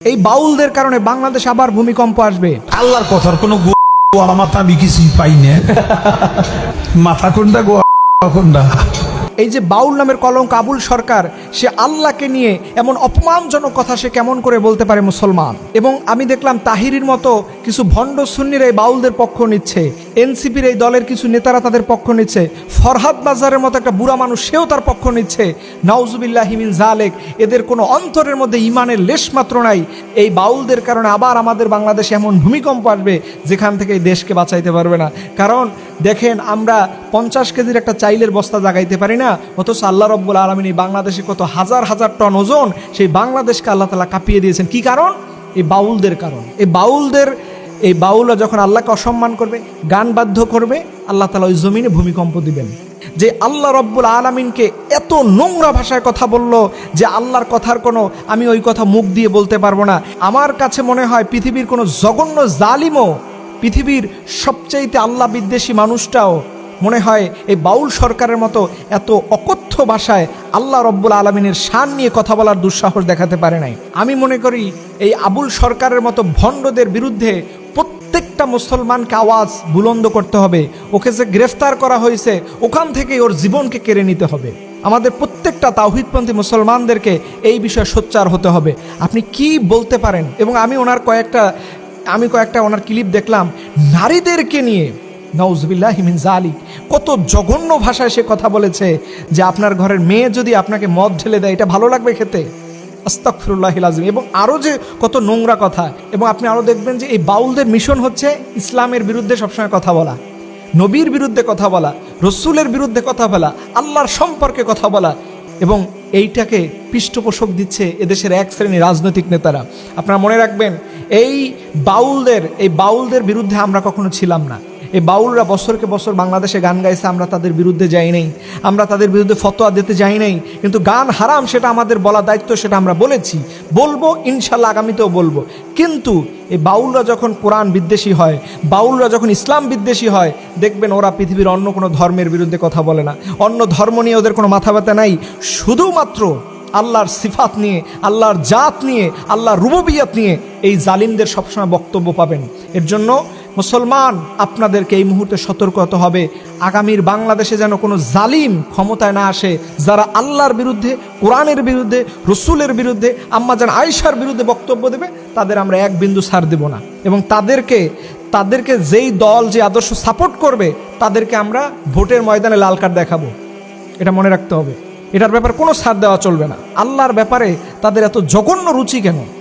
এই বাউলদের কারণে বাংলাদেশ আবার ভূমিকম্প আসবে। আল্লাহর কথার কোনো গোয়া মাথা আমি কিছুই পাই না। মাথা কোনটা, গোয়া কোনটা? এই যে বাউল নামের কলঙ্ক আবুল সরকার, সে আল্লাহকে নিয়ে এমন অপমানজনক কথা সে কেমন করে বলতে পারে মুসলমান? এবং আমি দেখলাম তাহিরির মতো কিছু ভণ্ড সুন্নির এই বাউলদের পক্ষ নিচ্ছে, এনসিপির এই দলের কিছু নেতারা তাদের পক্ষ নিচ্ছে, ফরহাদ বাজারের মতো একটা বুড়া মানুষ সেও তার পক্ষ নিচ্ছে। নাউজুবিল্লাহ হিমিন জালেক এদের কোনো অন্তরের মধ্যে ইমানের লেশ মাত্র নাই। এই বাউলদের কারণে আবার আমাদের বাংলাদেশে এমন ভূমিকম্প আসবে, যেখান থেকে এই দেশকে বাঁচাইতে পারবে না। কারণ দেখেন, আমরা পঞ্চাশ কেজির একটা চাইলের বস্তা জাগাইতে পারি না অথচ আল্লাহ রব্বুল আলমিন এই বাংলাদেশে কত হাজার হাজার টন ওজন, সেই বাংলাদেশকে আল্লাহ তালা কাঁপিয়ে দিয়েছেন। কি কারণ? এই বাউলদের কারণ। এই বাউলদের, এই বাউলরা যখন আল্লাহকে অসম্মান করবে, গান বাধ্য করবে, আল্লাহ তালা ওই জমিনে ভূমিকম্প দিবেন। যে আল্লাহ রব্বুল আলমিনকে এত নোংরা ভাষায় কথা বলল যে আল্লাহর কথার কোনো আমি ওই কথা মুখ দিয়ে বলতে পারব না। আমার কাছে মনে হয় পৃথিবীর কোনো জঘন্য জালিমও পৃথিবীর সবচাইতে আল্লাহ বিদ্বেষী মানুষটাও মনে হয় এই বাউল সরকারের মতো এত অকথ্য ভাষায় আল্লাহ রব্বুল আলমিনের শান নিয়ে কথা বলার দুঃসাহস দেখাতে পারে নাই। আমি মনে করি এই আবুল সরকারের মতো ভণ্ডদের বিরুদ্ধে প্রত্যেকটা মুসলমানকে আওয়াজ বুলন্দ করতে হবে, ওকে যে গ্রেফতার করা হয়েছে, ওখান থেকে ওর জীবনকে কেড়ে নিতে হবে। আমাদের প্রত্যেকটা তাওহিদপন্থী মুসলমানদেরকে এই বিষয়ে সোচ্চার হতে হবে। আপনি কি বলতে পারেন? এবং আমি ওনার কয়েকটা, আমি কয়েকটা ওনার ক্লিপ দেখলাম, নারীদেরকে নিয়ে নওজবিল্লাহ হিমিন জালিক কত জঘন্য ভাষায় সে কথা বলেছে যে আপনার ঘরের মেয়ে যদি আপনাকে মদ ঢেলে দেয়, এটা ভালো লাগবে খেতে? আস্তাকফিরুল্লাহ আজম এবং আরও যে কত নোংরা কথা, এবং আপনি আরও দেখবেন যে এই বাউলদের মিশন হচ্ছে ইসলামের বিরুদ্ধে সবসময় কথা বলা, নবীর বিরুদ্ধে কথা বলা, রসুলের বিরুদ্ধে কথা বলা, আল্লাহর সম্পর্কে কথা বলা, এবং এইটাকে পৃষ্ঠপোষক দিচ্ছে এদেশের এক শ্রেণির রাজনৈতিক নেতারা। আপনারা মনে রাখবেন, এই বাউলদের এই বাউলদের বিরুদ্ধে আমরা কখনো ছিলাম না। এই বাউলরা বছরকে বছর বাংলাদেশে গান গাইছে, আমরা তাদের বিরুদ্ধে যাই নাই। আমরা তাদের বিরুদ্ধে ফতোয়া দিতে যাই নাই। কিন্তু গান হারাম, সেটা আমাদের বলা দায়িত্ব, সেটা আমরা বলেছি। বলব, ইনশাল্লাহ আগামীতেও বলব। কিন্তু এই বাউলরা যখন কোরআন বিদ্বেষী হয়, বাউলরা যখন ইসলাম বিদ্বেষী হয়, দেখবেন ওরা পৃথিবীর অন্য কোনো ধর্মের বিরুদ্ধে কথা বলে না। অন্য ধর্ম নিয়ে ওদের কোনো মাথা ব্যথা নাই। শুধুমাত্র আল্লাহর সিফাত নিয়ে, আল্লাহর জাত নিয়ে, আল্লাহর রুববিয়াত নিয়ে এই জালিমদের সবসময় বক্তব্য পাবেন। এর জন্য মুসলমান, আপনাদেরকে এই মুহূর্তে সতর্ক হতে হবে। আগামীর বাংলাদেশে যেন কোনো জালিম ক্ষমতায় না আসে, যারা আল্লাহর বিরুদ্ধে, কোরআনের বিরুদ্ধে, রসুলের বিরুদ্ধে, আম্মা যেন আয়সার বিরুদ্ধে বক্তব্য দেবে, তাদের আমরা এক বিন্দু ছাড় দেব না। এবং তাদেরকে তাদেরকে যেই দল, যে আদর্শ সাপোর্ট করবে, তাদেরকে আমরা ভোটের ময়দানে লাল কার্ড দেখাবো। এটা মনে রাখতে হবে। এটার ব্যাপারে কোনো ছাড় দেওয়া চলবে না। আল্লাহর ব্যাপারে তাদের এত জঘন্য রুচি কেন?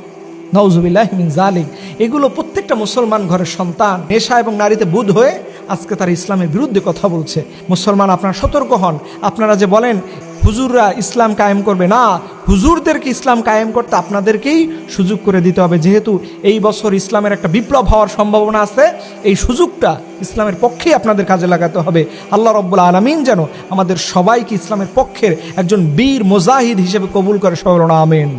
নওজুবিল্লাহ মিন জালিক এগুলো প্রত্যেকটা মুসলমান ঘরের সন্তান, নেশা এবং নারীতে বুধ হয়ে আজকে তারা ইসলামের বিরুদ্ধে কথা বলছে। মুসলমান, আপনারা সতর্ক হন। আপনারা যে বলেন, হুজুররা ইসলাম কায়েম করবে। না, হুজুরদেরকে ইসলাম কায়েম করতে আপনাদেরকেই সুযোগ করে দিতে হবে। যেহেতু এই বছর ইসলামের একটা বিপ্লব হওয়ার সম্ভাবনা আছে, এই সুযোগটা ইসলামের পক্ষেই আপনাদের কাজে লাগাতে হবে। আল্লাহ রব্বুল আলমিন যেন আমাদের সবাইকে ইসলামের পক্ষের একজন বীর মোজাহিদ হিসেবে কবুল করে সবরণ আমিন।